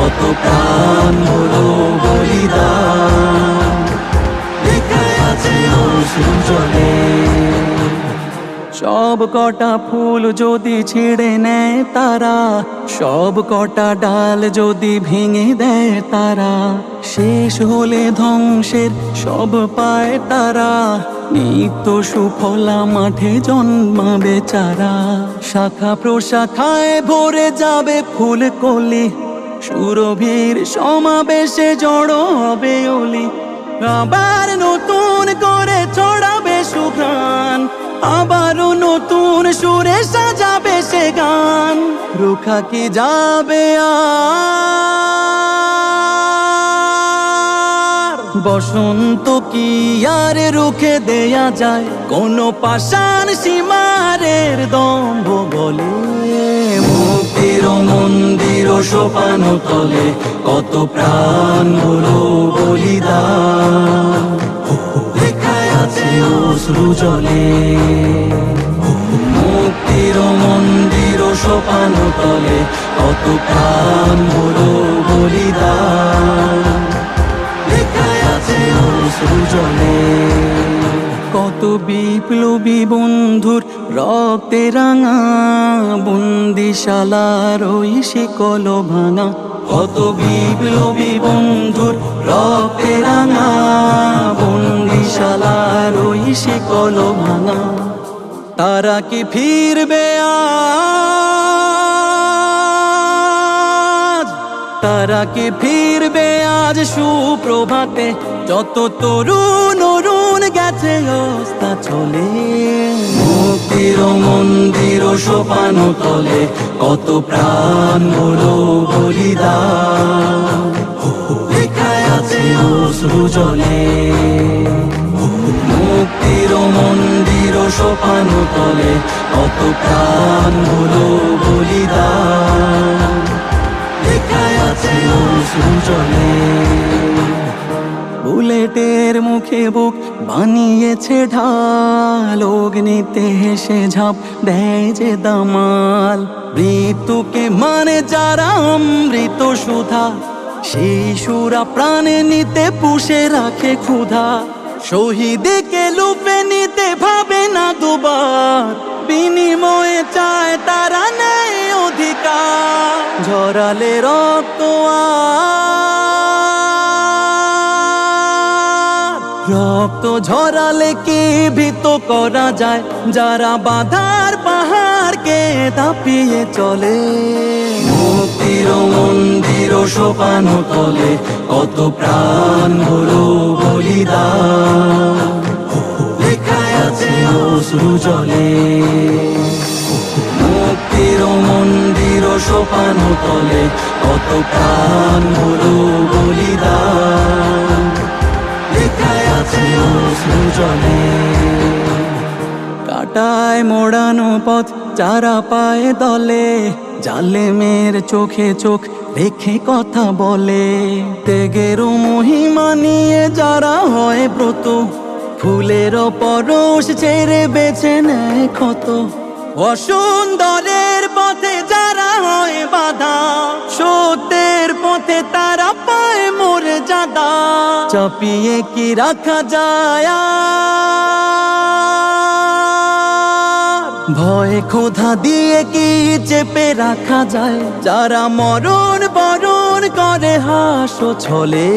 কত প্রাণ হলো বলিদান। আছে সব কটা ফুল যদি ছিঁড়ে নেয় তারা, সব কটা ডাল যদি ভেঙে দেয় তারা, শেষ হলে ধ্বংসের সব পায় তারা, নিত্য সুফলা মাঠে জন্মাবে চারা। শাখা প্রশাখায় ভরে যাবে ফুল কলি সুরভীর সমাবেশে জড়ো হবে অলি। আবার নতুন করে ছড়াবে সুঘ্রাণ। আবারও নতুন সুরে সাজাবে সে গান। রুখা কি যাবে আর? বসন্ত কি আর রুখে দেয়া যায়? কোন পাষাণ সীমারের দম্ভ বলে। সোপান তলে কত প্রাণ হলো বলিদান। লেখায় আছে অশ্রু জলে। মুক্তির মন্দির সোপান তলে কত প্রাণ হলো বলিদান। লেখায় আছে অশ্রু জলে। কত বিপ্লবী বন্ধুর রক্তে রাঙা বন্দিশালার ওই শিকল ভাঙা। কত বিপ্লবী বন্ধুর রক্তে রাঙা বন্দিশালার ওই শিকল ভাঙা। তারা কি ফিরবে তারা কি ফিরবে আজ সুপ্রভাতে? যত তরুণ গেছে অস্তা চলে। মুক্তির মন্দির সোপান তলে কত প্রাণ হলো বলিদান। লেখায় আছে অশ্রু জলে। মুক্তির মন্দির সোপান তলে কত প্রাণ হলো বলিদান। লেখায় আছে অশ্রু জলে। বুলেটের মুখে বুক বানিয়েছে ঢাল। অগ্নিতে হেসে ঝাঁপ দেয় যে দামাল। মৃত্যুকে মানে যারা অমৃত সুধা সুরা প্রাণে নিতে পুষে রাখে ক্ষুধা। শহীদকে লুপে নিতে ভাবে না দুবার, বিনিময়ে চায় তারা নেই অধিকার। ঝরালে রক্ত আর রক্ত ঝরালে কি ভীত করা যায়? যারা বাধার পাহাড়কে দাপিয়ে চলে। মুক্তির মন্দির সোপান তলে কত প্রাণ হলো বলিদান। আছে জলে। মুক্তির মন্দির সোপান তলে কত প্রাণ হলো বলিদান। অশ্রু কাটায় মোড়ানো পথ চারা পায় দলে, জালেমের চোখে চোখ রেখে কথা বলে। তেগেরও মহিমা নিয়ে যারা হয় ব্রত, ফুলের পরশ ছেড়ে বেছে নেয় ক্ষত। অসুন্দরের চাপিয়ে কি রাখা যায়? ভয় ক্ষোধা দিয়ে কি চেপে রাখা যায় যারা মরণ বরণ করে হাসো ছলে,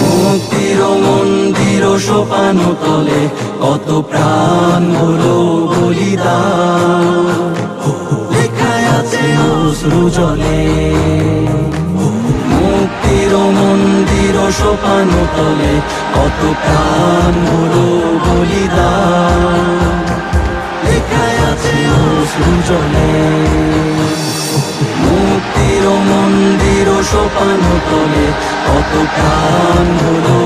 মুক্তির মন্দির সোপান তলে, কত প্রাণ হলো বলিদান লেখায় আছে অশ্রু জলে, মুক্তির মন্দির সোপান তলে কত প্রাণ হলো বলিদান। লেখায় আছে জলে মুক্তির মন্দির সোপানো তলে কত প্রাণ হলো